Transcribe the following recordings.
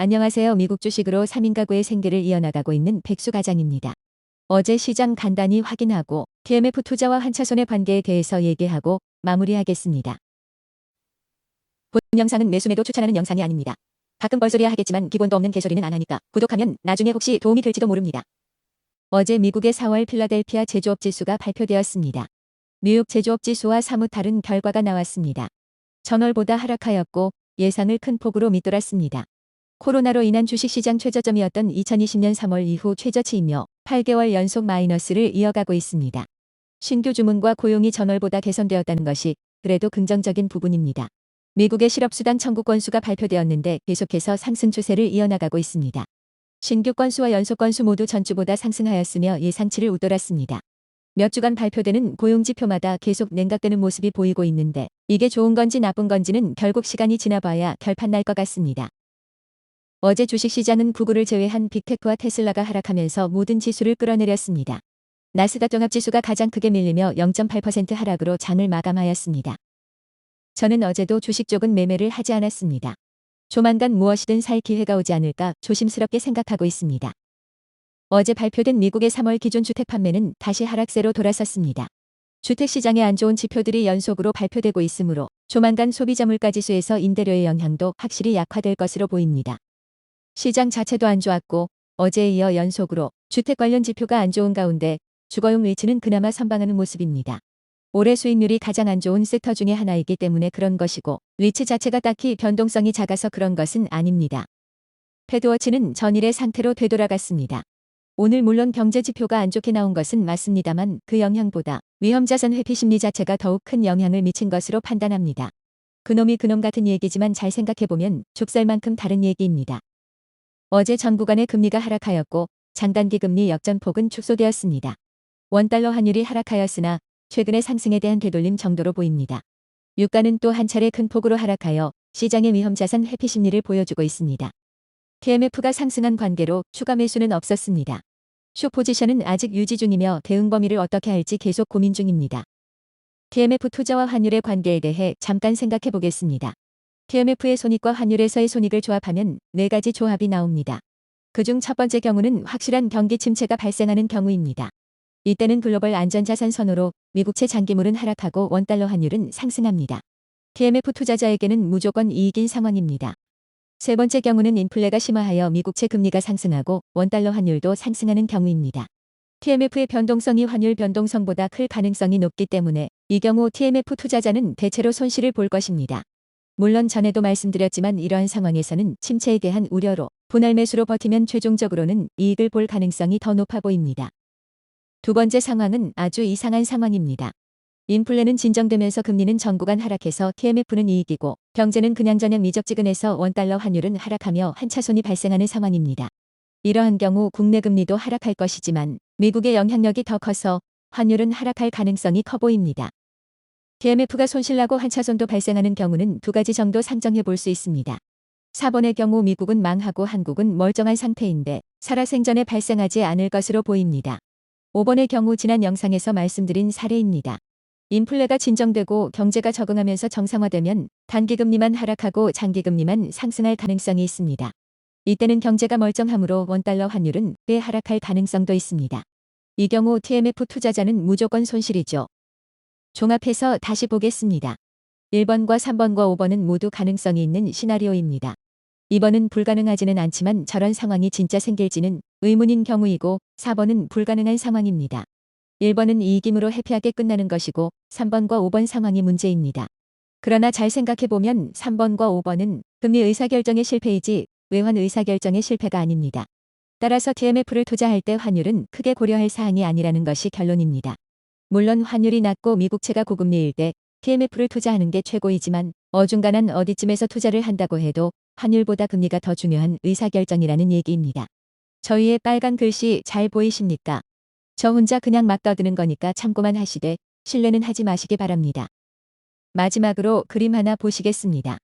안녕하세요. 미국 주식으로 3인 가구의 생계를 이어나가고 있는 백수 가장입니다. 어제 시장 간단히 확인하고 TMF 투자와 한차손의 관계에 대해서 얘기하고 마무리하겠습니다. 본 영상은 매수매도 추천하는 영상이 아닙니다. 가끔 뻘소리야 하겠지만 기본도 없는 개소리는 안 하니까 구독하면 나중에 혹시 도움이 될지도 모릅니다. 어제 미국의 4월 필라델피아 제조업 지수가 발표되었습니다. 뉴욕 제조업 지수와 사뭇 다른 결과가 나왔습니다. 전월보다 하락하였고 예상을 큰 폭으로 밑돌았습니다. 코로나로 인한 주식시장 최저점이었던 2020년 3월 이후 최저치이며 8개월 연속 마이너스를 이어가고 있습니다. 신규 주문과 고용이 전월보다 개선되었다는 것이 그래도 긍정적인 부분입니다. 미국의 실업수당 청구 건수가 발표되었는데 계속해서 상승 추세를 이어나가고 있습니다. 신규 건수와 연속 건수 모두 전주보다 상승하였으며 예상치를 웃돌았습니다. 몇 주간 발표되는 고용지표마다 계속 냉각되는 모습이 보이고 있는데 이게 좋은 건지 나쁜 건지는 결국 시간이 지나봐야 결판 날 것 같습니다. 어제 주식시장은 구글을 제외한 빅테크와 테슬라가 하락하면서 모든 지수를 끌어내렸습니다. 나스닥 종합지수가 가장 크게 밀리며 0.8% 하락으로 장을 마감하였습니다. 저는 어제도 주식 쪽은 매매를 하지 않았습니다. 조만간 무엇이든 살 기회가 오지 않을까 조심스럽게 생각하고 있습니다. 어제 발표된 미국의 3월 기준 주택 판매는 다시 하락세로 돌아섰습니다. 주택시장에 안 좋은 지표들이 연속으로 발표되고 있으므로 조만간 소비자 물가지수에서 임대료의 영향도 확실히 약화될 것으로 보입니다. 시장 자체도 안 좋았고 어제에 이어 연속으로 주택 관련 지표가 안 좋은 가운데 주거용 리츠는 그나마 선방하는 모습입니다. 올해 수익률이 가장 안 좋은 섹터 중의 하나이기 때문에 그런 것이고 리츠 자체가 딱히 변동성이 작아서 그런 것은 아닙니다. 패드워치는 전일의 상태로 되돌아갔습니다. 오늘 물론 경제 지표가 안 좋게 나온 것은 맞습니다만 그 영향보다 위험자산 회피 심리 자체가 더욱 큰 영향을 미친 것으로 판단합니다. 그놈이 그놈 같은 얘기지만 잘 생각해보면 좁쌀만큼 다른 얘기입니다. 어제 전 구간의 금리가 하락하였고 장단기 금리 역전폭은 축소되었습니다. 원달러 환율이 하락하였으나 최근의 상승에 대한 되돌림 정도로 보입니다. 유가는 또 한 차례 큰 폭으로 하락하여 시장의 위험자산 회피 심리를 보여주고 있습니다. TMF가 상승한 관계로 추가 매수는 없었습니다. 쇼 포지션은 아직 유지 중이며 대응 범위를 어떻게 할지 계속 고민 중입니다. TMF 투자와 환율의 관계에 대해 잠깐 생각해 보겠습니다. TMF의 손익과 환율에서의 손익을 조합하면 네 가지 조합이 나옵니다. 그중 첫 번째 경우는 확실한 경기 침체가 발생하는 경우입니다. 이때는 글로벌 안전자산 선호로 미국채 장기물은 하락하고 원달러 환율은 상승합니다. TMF 투자자에게는 무조건 이익인 상황입니다. 세 번째 경우는 인플레가 심화하여 미국채 금리가 상승하고 원달러 환율도 상승하는 경우입니다. TMF의 변동성이 환율 변동성보다 클 가능성이 높기 때문에 이 경우 TMF 투자자는 대체로 손실을 볼 것입니다. 물론 전에도 말씀드렸지만 이러한 상황에서는 침체에 대한 우려로 분할 매수로 버티면 최종적으로는 이익을 볼 가능성이 더 높아 보입니다. 두 번째 상황은 아주 이상한 상황입니다. 인플레는 진정되면서 금리는 전구간 하락해서 TMF는 이익이고 경제는 그냥 저냥 미적지근해서 원달러 환율은 하락하며 한차손이 발생하는 상황입니다. 이러한 경우 국내 금리도 하락할 것이지만 미국의 영향력이 더 커서 환율은 하락할 가능성이 커 보입니다. TMF가 손실나고 한차손도 발생하는 경우는 두 가지 정도 상정해 볼 수 있습니다. 4번의 경우 미국은 망하고 한국은 멀쩡한 상태인데 살아생전에 발생하지 않을 것으로 보입니다. 5번의 경우 지난 영상에서 말씀드린 사례입니다. 인플레가 진정되고 경제가 적응하면서 정상화되면 단기금리만 하락하고 장기금리만 상승할 가능성이 있습니다. 이때는 경제가 멀쩡하므로 원달러 환율은 꽤 하락할 가능성도 있습니다. 이 경우 TMF 투자자는 무조건 손실이죠. 종합해서 다시 보겠습니다. 1번과 3번과 5번은 모두 가능성이 있는 시나리오입니다. 2번은 불가능하지는 않지만 저런 상황이 진짜 생길지는 의문인 경우이고 4번은 불가능한 상황입니다. 1번은 이익임으로 해피하게 끝나는 것이고 3번과 5번 상황이 문제입니다. 그러나 잘 생각해보면 3번과 5번은 금리 의사결정의 실패이지 외환 의사결정의 실패가 아닙니다. 따라서 TMF를 투자할 때 환율은 크게 고려할 사항이 아니라는 것이 결론입니다. 물론 환율이 낮고 미국채가 고금리일 때 TMF를 투자하는 게 최고이지만 어중간한 어디쯤에서 투자를 한다고 해도 환율보다 금리가 더 중요한 의사결정이라는 얘기입니다. 저희의 빨간 글씨 잘 보이십니까? 저 혼자 그냥 막 떠드는 거니까 참고만 하시되 신뢰는 하지 마시기 바랍니다. 마지막으로 그림 하나 보시겠습니다.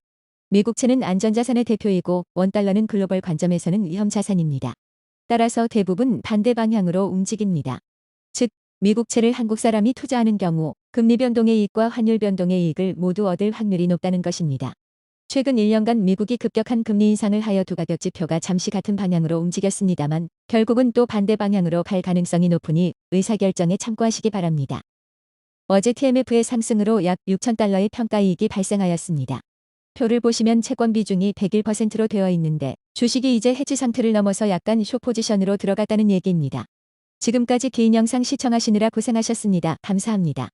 미국채는 안전자산의 대표이고 원달러는 글로벌 관점에서는 위험자산입니다. 따라서 대부분 반대 방향으로 움직입니다. 즉, 미국채를 한국 사람이 투자하는 경우 금리 변동의 이익과 환율 변동의 이익을 모두 얻을 확률이 높다는 것입니다. 최근 1년간 미국이 급격한 금리 인상을 하여 두 가격 지표가 잠시 같은 방향으로 움직였습니다만 결국은 또 반대 방향으로 갈 가능성이 높으니 의사결정에 참고하시기 바랍니다. 어제 TMF의 상승으로 약 6천 달러의 평가이익이 발생하였습니다. 표를 보시면 채권 비중이 101%로 되어 있는데 주식이 이제 해지 상태를 넘어서 약간 쇼 포지션으로 들어갔다는 얘기입니다. 지금까지 긴 영상 시청하시느라 고생하셨습니다. 감사합니다.